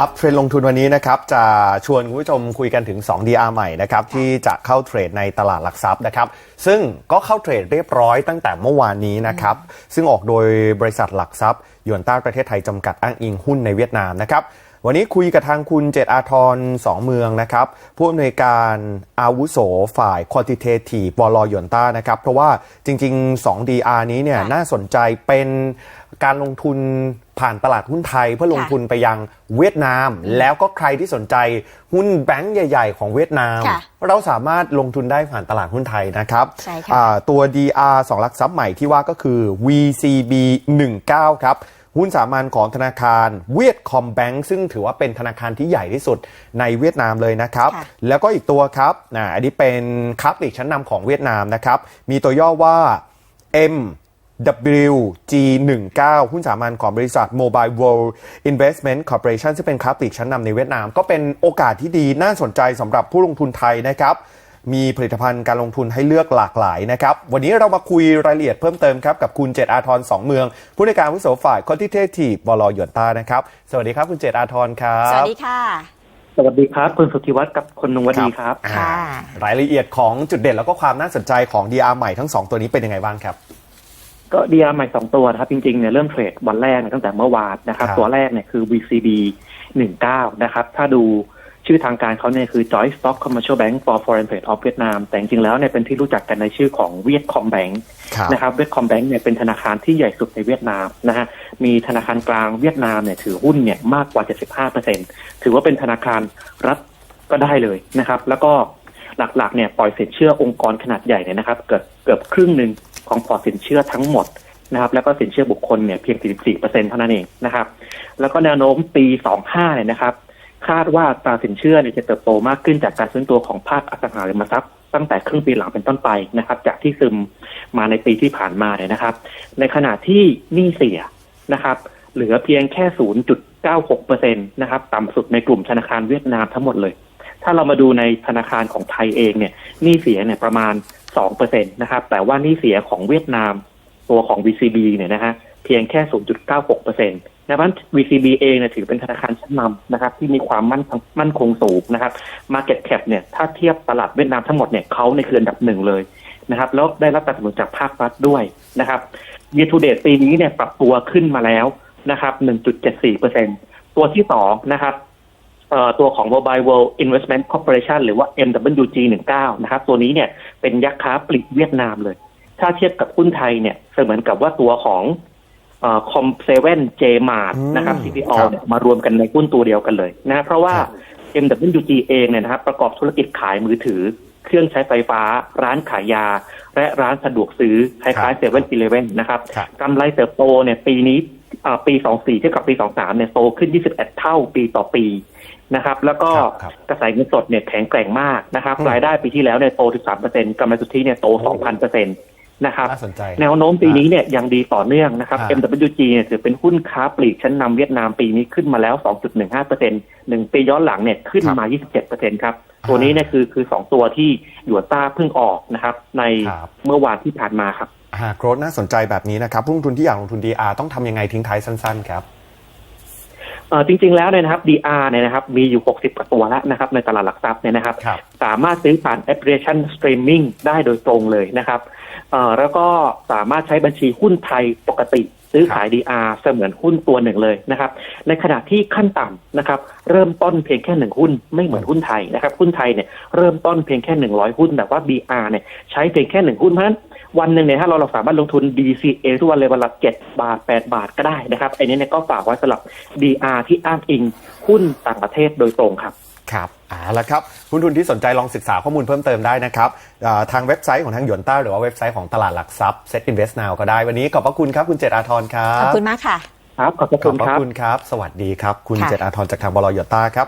อัพเทรนลงทุนวันนี้นะครับจะชวนคุณผู้ชมคุยกันถึง 2 DR ใหม่นะครับที่จะเข้าเทรดในตลาดหลักทรัพย์นะครับซึ่งก็เข้าเทรดเรียบร้อยตั้งแต่เมื่อวานนี้นะครับซึ่งออกโดยบริษัทหลักทรัพย์ยวนต้าประเทศไทยจำกัดอ้างอิงหุ้นในเวียดนามนะครับวันนี้คุยกับทางคุณเจตอาทรสองเมืองนะครับผู้อำนวยการอาวุโสฝ่าย Quantitative บลยวนต้านะครับเพราะว่าจริง ๆ 2 DR นี้เนี่ยค่ะน่าสนใจเป็นการลงทุน ผ่านตลาดหุ้นไทยเพื่อลงค่ะทุนไปยังเวียดนาม แล้วก็ใครที่สนใจหุ้นแบงก์ใหญ่ ๆ ของเวียดนามค่ะเราสามารถลงทุนได้ผ่านตลาดหุ้นไทยนะครับใช่ค่ะอ่าตัว DR 2หลักทรัพย์ใหม่ที่ว่าก็คือ VCB 19 ครับหุ้นสามัญของธนาคารเวียดคอมแบงก์ซึ่งถือว่าเป็นธนาคารที่ใหญ่ที่สุดในเวียดนามเลยนะครับค่ะแล้วก็อีกตัวครับอ่าอันนี้เป็นค้าปลีกชั้นนำของเวียดนามนะครับ มีตัวย่อว่า M WG19 หุ้นสามัญของบริษัท Mobile World Investment Corporation ซึ่งเป็นค้าปลีกชั้นนำในเวียดนาม ก็เป็นโอกาสที่ดีน่าสนใจสำหรับผู้ลงทุนไทยนะครับ มีผลิตภัณฑ์การลงทุนให้เลือกหลากหลายนะครับ วันนี้เรามาคุยรายละเอียดเพิ่มเติมครับกับคุณเจตอาทรสองเมือง ผู้ในวยการผู้โสฝ่าย Quantitative บลหยวนต้านะครับ สวัสดีครับคุณเจตอาทรครับ สวัสดีค่ะสวัสดีครับ คุณสุทธิวัฒน์กับคุณนุงวดีครับอ่าค่ะรายละเอียดของจุดเด่นแล้วก็ความน่าสนใจของ DR ใหม่ทั้งสองตัวนี้เป็นยังไงบ้างครับ ก็ดีอาร์ใหม่สองตัวนะครับ จริงๆเนี่ยเริ่มเทรดวันแรกเนี่ยตั้งแต่เมื่อวานนะครับครับ ตัวแรกเนี่ยคือ VCB 19นะครับ ถ้าดูชื่อทางการเขาเนี่ยคือ Joint Stock Commercial Bank for Foreign Trade of Vietnam แต่จริงๆแล้วเนี่ยเป็นที่รู้จักกันในชื่อของเวียดคอมแบงครับนะครับเวียดคอมแบงเนี่ยเป็นธนาคารที่ใหญ่สุดในเวียดนามนะฮะมีธนาคารกลางเวียดนามเนี่ยถือหุ้นเนี่ยมากกว่า 75%ถือว่าเป็นธนาคารรัฐก็ได้เลยนะครับ แล้วก็หลักๆเนี่ยปล่อยสินเชื่อองค์กรขนาดใหญ่เนี่ยนะครับ เกือบเกือบครึ่งหนึ่ง ของพอร์ตสินเชื่อทั้งหมดนะครับแล้วก็สินเชื่อบุคคลเนี่ยเพียง 44%เท่านั้นเองนะครับ แล้วก็แนวโน้มปี 25 เนี่ยนะครับ คาดว่าตราสินเชื่อเนี่ยจะเติบโตมากขึ้นจากการซื้อตัวของภาคอสังหาริมทรัพย์ตั้งแต่ครึ่งปีหลังเป็นต้นไปนะครับ จากที่ซึมมาในปีที่ผ่านมาเนี่ยนะครับ ในขณะที่หนี้เสียนะครับ เหลือเพียงแค่ 0.96%นะครับ ต่ำสุดในกลุ่มธนาคารเวียดนามทั้งหมดเลย ถ้าเรามาดูในธนาคารของไทยเองเนี่ยหนี้เสียเนี่ยประมาณ 2%นตนะครับ แต่ว่านี้เสียของเวียดนามตัวของ VCB เนี่ยนะฮะเพียงแค่ 0.96%นะเพราะฉะนั้น VCB เองเนี่ยถือเป็นธนาคารชั้นนำนะครับ ที่มีความมั่นมั่นคงสูงนะครับ Market Cap เนี่ยถ้าเทียบตลาดเวียดนามทั้งหมดเนี่ยเขาในคืออันดับหนึ่งเลยนะครับ แล้วได้รับการสนับสนุนจากภาครัฐด้วยนะครับ Year to date ปีนี้เนี่ยปรับตัวขึ้นมาแล้วนะครับ 1.74%ตัวที่สองนะครับ ตัวของ Mobile World Investment Corporation หรือว่า MWG 19นะครับ ตัวนี้เนี่ยเป็นยักษ์ค้าปลีกเวียดนามเลย ถ้าเทียบกับหุ้นไทยเนี่ยเสมือนกับว่าตัวของคอมเซเว่นเจมาร์อืมนะครับ CPO ครับเนี่ยมารวมกันในหุ้นตัวเดียวกันเลยนะเพราะว่าครับ MWG เองเนี่ยนะครับประกอบธุรกิจขายมือถือ เครื่องใช้ไฟฟ้า ร้านขายยา และร้านสะดวกซื้อคล้ายๆเซเว่นอีเลเว่นนะครับครับกำไรเติบโตเนี่ยปีนี้อ่าปี 24 เทียบกับปี 23เนี่ยโตขึ้น 21 เท่าปีต่อปี นะครับ แล้วก็ครับกระแสเงินสดเนี่ยแข็งแกร่งมากนะครับอืมรายได้ปีที่แล้วเนี่ยโต13%กำไรสุทธิเนี่ยโต2,000%นะครับน่าสนใจแนวโน้มปีนี้เนี่ยยังดีต่อเนื่องนะครับอ่า MWG เนี่ยถือเป็นหุ้นค้าปลีกชั้นนำเวียดนามปีนี้ขึ้นมาแล้ว 2.15%หนึ่งปีย้อนหลังเนี่ยขึ้นมา 27%ครับ ตัวนี้เนี่ยคือคือสองตัวที่หยวนต้าเพิ่งออกนะครับ ในครับเมื่อวานที่ผ่านมาครับหากโกรธน่าสนใจแบบนี้นะครับผู้ลงทุนที่อยากลงทุน DR ต้องทำยังไงทิ้งท้ายสั้น ๆ ครับเอ่อ จริงๆแล้วเนี่ยนะครับ DR เนี่ยนะครับ มีอยู่ 60กว่าตัวแล้วนะครับ ในตลาดหลักทรัพย์เนี่ยนะครับครับสามารถซื้อผ่านแอปพลิเคชันสตรีมมิ่งได้โดยตรงเลยนะครับเอ่อแล้วก็สามารถใช้บัญชีหุ้นไทยปกติ ซื้อขาย DR เสมือนหุ้นตัวหนึ่งเลยนะครับ ในขณะที่ขั้นต่ำนะครับ เริ่มต้นเพียงแค่หนึ่งหุ้นไม่เหมือนหุ้นไทยนะครับ หุ้นไทยเนี่ยเริ่มต้นเพียงแค่หนึ่งร้อยหุ้น แต่ว่า DR เนี่ยใช้เพียงแค่หนึ่งหุ้นเพราะฉะนั้นวันหนึ่งเนี่ยถ้าเราเราสามารถลงทุน DCA ทุกวันเลยวันละเจ็ดบาทแปดบาทก็ได้นะครับไอ้นี้เนี่ยก็ฝากไว้สำหรับ DR ที่อ้างอิงหุ้นต่างประเทศโดยตรงครับครับเอาละครับหุ้นทุนที่สนใจลองศึกษาข้อมูลเพิ่มเติมได้นะครับอ่าทางเว็บไซต์ของทางหยวนต้าหรือว่าเว็บไซต์ของตลาดหลักทรัพย์ Set Invest Now ก็ได้วันนี้ขอบพระคุณครับคุณเจตอาทรครัขอบบคุณมากค่ะครับขอบพระขคุอบณพระครับคุณครับ สวัสดีครับ คุณค่ะเจตอาทรจากทางบลหยวนต้าครับ